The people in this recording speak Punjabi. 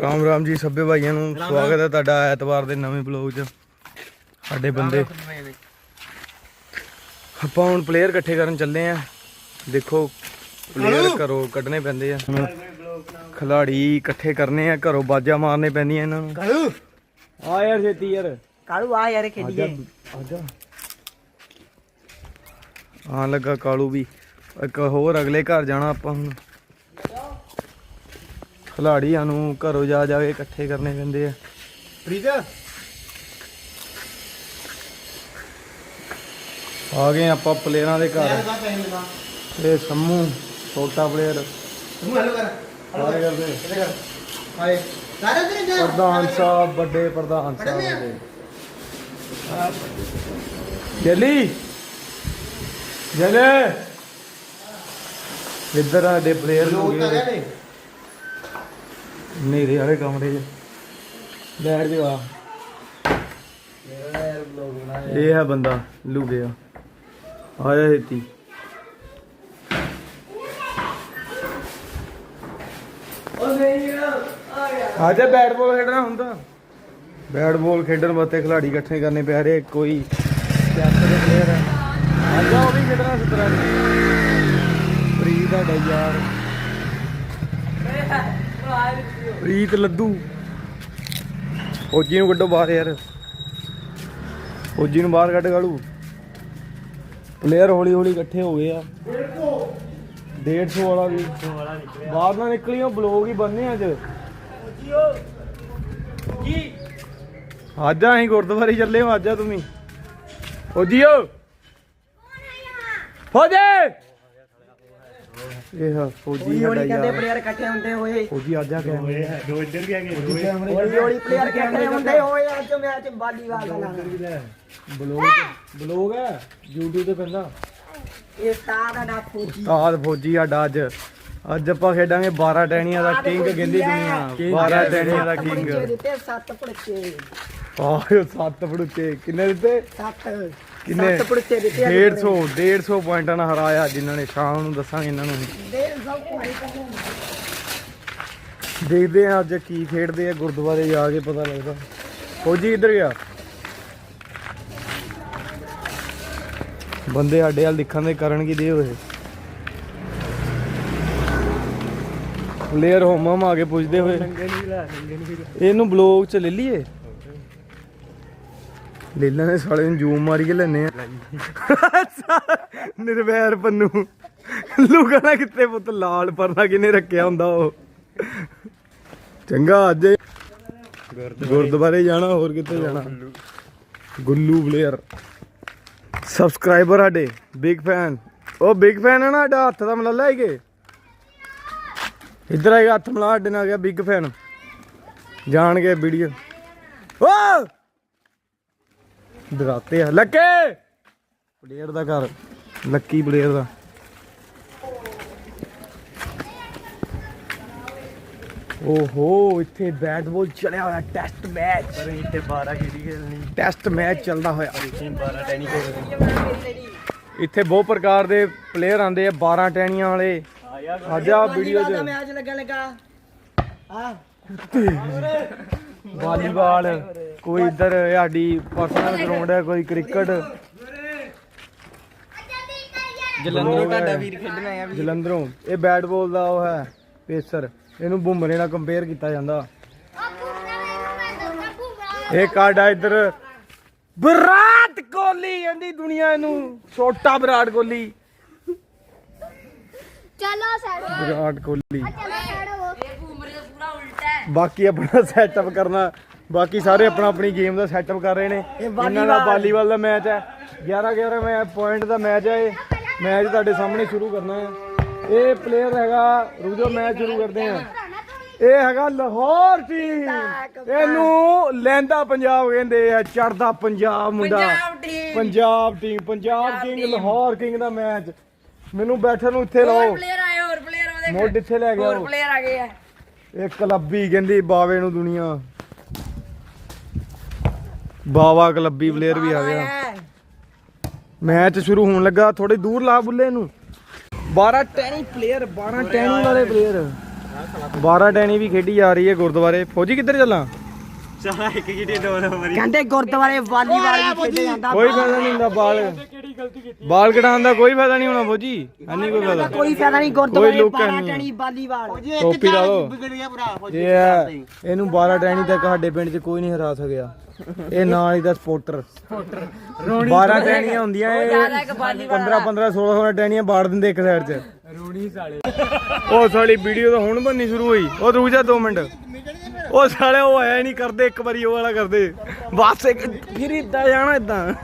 ਰਾਮ ਰਾਮ ਜੀ ਸਭੇ ਭਾਈਆਂ ਨੂੰ ਸਵਾਗਤ ਹੈ ਤੁਹਾਡਾ ਐਤਵਾਰ ਦੇ ਨਵੇਂ ਬਲੌਗ 'ਚ। ਸਾਡੇ ਬੰਦੇ। ਆਪਾਂ ਹੁਣ ਪਲੇਅਰ ਇਕੱਠੇ ਕਰਨ ਚੱਲੇ ਆ। ਦੇਖੋ ਪਲੇਅਰ ਘਰੋਂ ਕੱਢਣੇ ਪੈਂਦੇ ਆ। ਖਿਲਾੜੀ ਇਕੱਠੇ ਕਰਨੇ ਆ ਘਰੋਂ ਬਾਜਾ ਮਾਰਨੇ ਪੈਂਦੀਆਂ ਇਹਨਾਂ ਨੂੰ। ਕਾਲੂ। ਆ ਯਾਰ ਛੇਤੀ ਯਾਰ। ਕਾਲੂ ਆ ਯਾਰ ਖੇਡੀਏ ਆਜਾ ਆਣ ਲੱਗਾ ਕਾਲੂ ਵੀ। ਇੱਕ ਹੋਰ ਅਗਲੇ ਘਰ ਜਾਣਾ ਆਪਾਂ ਹੁਣ। ਖਿਲਾੜੀਆਂ ਨੂੰ ਘਰੋਂ ਜਾ ਜਾ ਕੇ ਇਕੱਠੇ ਕਰਨੇ ਪੈਂਦੇ ਆ। ਪ੍ਰੀਤ? ਆ ਗਏ ਆਪਾਂ ਪਲੇਅਰਾਂ ਦੇ ਘਰ। ਇਹ ਸੰਮੂ ਛੋਟਾ ਪਲੇਅਰ ਤੂੰ ਹੈਲੋ ਕਰ। ਸਾਰੇ ਕਰਦੇ। ਹਾਏ। ਸਾਰੇ ਤੇਰੇ ਜਾ। ਪ੍ਰਧਾਨ ਸਾਹਿਬ ਵੱਡੇ ਪ੍ਰਧਾਨ ਸਾਹਿਬ ਦੇ। ਜਲੀ। ਜਲੇ। ਇੱਧਰ ਆ ਦੇ ਪਲੇਅਰ ਹੋ ਤਾਂ ਗਏ। ਗਏ ਨੇਰੇ ਵਾਲੇ ਕਮਰੇ 'ਚ। ਬੈਠ ਜਾ। ਆ ਯਾਰ ਬਲੌਗ ਬਣਾ ਇਹ ਹੈ ਬੰਦਾ ਲੁਕਿਆ ਆਇਆ ਹੇਤੀ ਆਜਾ ਬੈਟ ਬਾਲ ਖੇਡਣਾ ਹੁੰਦਾ। ਬੈਟ ਬਾਲ ਖੇਡਣ ਵਾਸਤੇ ਖਿਲਾੜੀ ਇਕੱਠੇ ਕਰਨੇ ਪੈ ਰਹੇ ਕੋਈ ਚੈਸ ਦੇ ਪਲੇਅਰ ਹੈ ਆਜਾ ਉਹ ਵੀ ਖੇਡਣਾ ਸਤਰੰਜ ਪ੍ਰੀਤ ਦਾ ਯਾਰ ਪ੍ਰੀਤ ਲੱਦੂ ਫੌਜੀ ਨੂੰ ਕੱਢੋ ਬਾਹਰ ਯਾਰ। ਫੌਜੀ ਨੂੰ ਬਾਹਰ ਕੱਢ ਕਾਲੂ। ਪਲੇਅਰ ਹੌਲੀ ਹੌਲੀ ਇਕੱਠੇ ਹੋ ਗਏ ਆ। 150 ਵਾਲਾ ਵੀ। ਬਾਹਰ ਨਾ ਨਿਕਲੀ ਉਹ ਬਲੌਗ ਹੀ ਬੰਨੇ ਅੱਜ। ਅੱਜ ਅਸੀਂ ਗੁਰਦੁਆਰੇ ਚੱਲੇ ਹਾਂ ਅੱਜ ਆ ਤੁਸੀਂ ਫੌਜੀਓ। ਫੌਜੀ! ਇਹ ਆ ਫੌਜੀ ਹੌਲੀ ਸਾਡਾ ਹੌਲੀ ਕਹਿੰਦੇ ਯਾਰ। ਪਲੇਅਰ ਇਕੱਠੇ ਹੁੰਦੇ ਹੋਏ। ਫੌਜੀ ਅੱਜ ਆ ਕੈਮਰੇ ਦੋ ਇੱਧਰ ਵੀ ਆ ਗਏ ਹੌਲੀ ਹੌਲੀ ਪਲੇਅਰ ਇਕੱਠੇ ਹੁੰਦੇ ਹੋਏ ਅੱਜ ਮੈਚ ਵਾਲੀਬਾਲ ਦਾ ਬਲੌਗ ਬਲੌਗ ਹੈ YouTube ਤੇ ਪੈਂਦਾ। ਇਹ ਸਟਾਰ ਦਾ ਫੂਜੀ। ਆਦ ਫੌਜੀ ਸਾਡਾ ਅੱਜ। ਅੱਜ ਆਪਾਂ ਖੇਡਾਂਗੇ 12 ਟੈਣੀਆਂ ਦਾ ਕਿੰਗ ਕਹਿੰਦੀ ਦੁਨੀਆ। 12 ਟੈਣੀਆਂ ਦਾ ਕਿੰਗ ਦਿੱਤੇ ਸੱਤ ਪੜਕੇ। ਆਹ ਸੱਤ ਫੜੂਕੇ ਕਿੰਨੇ ਦਿੱਤੇ? ਸੱਤ। ਕਿੰਨੇ? ਸੱਤ ਪੜਕੇ ਦਿੱਤੇ 150 150 ਪੁਆਇੰਟਾਂ ਨਾਲ ਹਰਾਇਆ ਜਿਨ੍ਹਾਂ ਨੇ ਸ਼ਾਮ ਨੂੰ ਦੱਸਾਂਗੇ ਇਹਨਾਂ ਨੂੰ। ਕਰਨਾ ਦੇਖਦੇ ਆ ਅੱਜ ਕੀ ਖੇਡਦੇ ਆ ਗੁਰਦੁਆਰੇ ਜਾ ਕੇ ਪਤਾ ਲੱਗਦਾ। ਫੌਜੀ ਇੱਧਰ ਗਿਆ? ਬੰਦੇ ਸਾਡੇ ਵੱਲ ਲਿਖਣ ਦੇ ਕਰਨ ਕੀ ਦੇ ਹੋਏ? ਪਲੇਅਰ ਹੋਮ ਹਮ ਆ ਕੇ ਪੁੱਛਦੇ ਹੋਏ। ਇਹਨੂੰ ਬਲੌਗ ਚ ਲੈ ਲਈਏ। ਲੈ ਲੈਣੇ ਸਾਲੇ ਨੂੰ ਜੂਮ ਮਾਰੀ ਕੇ ਲੈਨੇ ਆ। ਨਿਰਵੈਰ ਪੰਨੂ। ਲੁਕਣਾ ਕਿੱਥੇ ਪੁੱਤ, ਲਾਲ ਪਰਨਾ ਕਿਨੇ ਰੱਖਿਆ ਹੁੰਦਾ ਉਹ? ਚੰਗਾ, ਅੱਜ ਗੁਰਦੁਆਰੇ ਜਾਣਾ, ਹੋਰ ਕਿੱਥੇ ਜਾਣਾ? ਗੁੱਲੂ ਪਲੇਅਰ ਸਬਸਕ੍ਰਾਈਬਰ ਸਾਡੇ ਬਿਗ ਫੈਨ ਉਹ ਬਿਗ ਫੈਨ ਹੈ ਨਾ ਸਾਡਾ, ਹੱਥ ਦਾ ਮਲਾ ਲੈ ਕੇ। ਇੱਧਰ ਆਏਗਾ, ਹੱਥ ਮਲਾ ਸਾਡੇ ਨਾਲ ਗਿਆ ਬਿਗ ਫੈਨ ਜਾਣ ਕੇ ਵੀਡੀਓ ਓ! ਡਰਾਤੇ ਆ। ਲੱਕੇ! ਪਲੇਅਰ ਦਾ ਘਰ। ਲੱਕੀ ਪਲੇਅਰ ਦਾ। ਓਹੋ ਇੱਥੇ ਬੈਟ ਬਾਲ ਚੱਲਿਆ ਹੋਇਆ ਟੈਸਟ ਮੈਚ। ਪਰ ਇੱਥੇ 12 ਖੇਡੀ ਖੇਲਣੀ ਟੈਸਟ ਮੈਚ ਚੱਲਦਾ ਹੋਇਆ। ਇੱਥੇ 12 ਟੈਨੀ ਖੇਲਣੀ ਇੱਥੇ ਬਹੁਤ ਪ੍ਰਕਾਰ ਦੇ ਪਲੇਅਰ ਆਂਦੇ ਆ 12 ਟੈਣੀਆਂ ਵਾਲੇ। ਆਇਆ ਅੱਜ ਆ ਵੀਡੀਓ 'ਚ। ਮੈਚ ਲੱਗਾ। ਲੱਗਾ ਆ ਵਾਲੀਬਾਲ ਕੋਈ ਇੱਧਰ ਸਾਡੀ ਪਰਸਨਲ ਗਰਾਊਂਡ ਹੈ ਕੋਈ ਕ੍ਰਿਕਟ। ਜਲੰਧਰੋਂ ਤੁਹਾਡਾ ਵੀਰ ਖੇਡਣਾ ਆ ਜਲੰਧਰੋਂ। ਇਹ ਬੈਟ ਬਾਲ ਦਾ ਉਹ ਹੈ ਪੇਸਰ। ਇਹਨੂੰ ਬੁਮਰੇ ਨਾਲ ਕੰਪੇਅਰ ਕੀਤਾ ਜਾਂਦਾ। ਇਹ ਕਾਡਾ ਇੱਧਰ। ਵਿਰਾਟ ਕੋਹਲੀ ਕਹਿੰਦੀ ਦੁਨੀਆ ਇਹਨੂੰ ਛੋਟਾ ਵਿਰਾਟ ਕੋਹਲੀ। ਚਲੋ ਸਾਈਡ ਵਿਰਾਟ ਕੋਹਲੀ। ਚਲੋ ਸਾਈਡ ਹੋ ਬਾਕੀ ਆਪਣਾ ਸੈਟਅਪ ਕਰਨਾ ਬਾਕੀ ਸਾਰੇ ਆਪਣਾ ਆਪਣੀ ਗੇਮ ਦਾ ਸੈਟਅਪ ਕਰ ਰਹੇ ਨੇ। ਇਹਨਾਂ ਦਾ ਵਾਲੀਬਾਲ ਦਾ ਮੈਚ ਹੈ। 11 11 ਮੈਂ ਪੁਆਇੰਟ ਦਾ ਮੈਚ ਹੈ ਇਹ। ਮੈਚ ਤੁਹਾਡੇ ਸਾਹਮਣੇ ਸ਼ੁਰੂ ਕਰਨਾ ਹੈ। ਇਹ ਪਲੇਅਰ ਹੈਗਾ ਰੁਜੋ ਮੈਚ ਸ਼ੁਰੂ ਕਰਦੇ ਆ ਇਹ ਹੈਗਾ ਲਾਹੌਰ ਟੀਮ ਇਹਨੂੰ ਲੈਂਦਾ ਪੰਜਾਬ ਕਹਿੰਦੇ ਆ ਚੜਦਾ ਪੰਜਾਬ ਮੁੰਡਾ। Punjab team Punjab king Lahore king ਦਾ ਮੈਚ ਮੈਨੂੰ ਬੈਠਣ ਨੂੰ ਇੱਥੇ ਲਾਓ। ਪਲੇਅਰ ਆਏ ਹੋਰ ਪਲੇਅਰ ਉਹਦੇ ਮੋਢ ਇੱਥੇ ਲੈ ਗਿਆ ਉਹ। ਪਲੇਅਰ ਆ ਗਏ ਆ। ਇਹ ਕਲੱਬੀ ਕਹਿੰਦੀ ਬਾਵੇ ਨੂੰ ਦੁਨੀਆ। ਬਾਵਾ ਕਲੱਬੀ ਪਲੇਅਰ ਵੀ ਆ। ਗਿਆ ਮੈਚ ਸ਼ੁਰੂ ਹੋਣ ਲੱਗਾ ਥੋੜੇ ਦੂਰ ਲਾ ਬੁੱਲੇ ਨੂੰ। 12 ਟੈਨੀ ਪਲੇਅਰ 12 ਟੈਨੀ ਵਾਲੇ ਪਲੇਅਰ 12 ਟੈਣੀ ਵੀ ਖੇਡੀ ਜਾ ਰਹੀ ਹੈ ਗੁਰਦੁਆਰੇ। ਫੌਜੀ ਕਿੱਧਰ ਚੱਲਾਂ? ਸਾਰਾ ਇੱਕ ਗਿੱਟੇ ਦੋ ਨੰਬਰ ਕਹਿੰਦੇ ਗੁਰਦੁਆਰੇ ਵਾਲੀਬਾਲ ਵੀ ਖੇਡੇ ਜਾਂਦਾ ਕੋਈ ਫਾਇਦਾ ਨਹੀਂ ਹੁੰਦਾ ਬਾਲ ਬਾਲ ਕਢਾਉਣ ਦਾ ਕੋਈ ਫਾਇਦਾ ਨਹੀਂ ਹੋਣਾ ਫੌਜੀ। ਐਨੀ ਕੋਈ ਫਾਇਦਾ ਕੋਈ ਫਾਇਦਾ ਨਹੀਂ ਗੁਰਦੁਆਰੇ ਲੋਕ 12 ਨਹੀਂ। ਟਣੀ ਵਾਲੀਬਾਲ ਟੋਪੀ ਲਾ ਲਓ। ਵਿਗੜ ਗਿਆ ਭਰਾ ਇਹ ਹੈ ਇਹਨੂੰ 12 ਟੈਣੀ ਤੱਕ ਸਾਡੇ ਪਿੰਡ 'ਚ ਕੋਈ ਨਹੀਂ ਹਰਾ ਸਕਿਆ। ਇਹ ਨਾਲ ਹੀ ਦਾ ਸਪੋਰਟਰ। 12 ਟੈਣੀਆਂ ਹੁੰਦੀਆਂ ਇਹ। 15 15 16 16 ਟੈਣੀਆਂ ਬਾੜ ਦਿੰਦੇ ਇੱਕ ਸਾਈਡ 'ਚ। ਰੋਣੀ ਸਾਲੇ। ਉਹ ਸਾਲੀ ਵੀਡੀਓ ਤਾਂ ਹੁਣ ਬੰਨੀ ਸ਼ੁਰੂ ਹੋਈ। ਉਹ ਰੁਕ ਜਾ 2 ਮਿੰਟ। ਉਹ ਸਾਲੇ ਉਹ ਆਇਆ ਨਹੀਂ ਕਰਦੇ ਇੱਕ ਵਾਰੀ ਉਹ ਵਾਲਾ ਕਰਦੇ। ਬਸ ਇੱਕ ਫਿਰ ਇਦਾਂ ਜਾਣਾ ਇਦਾਂ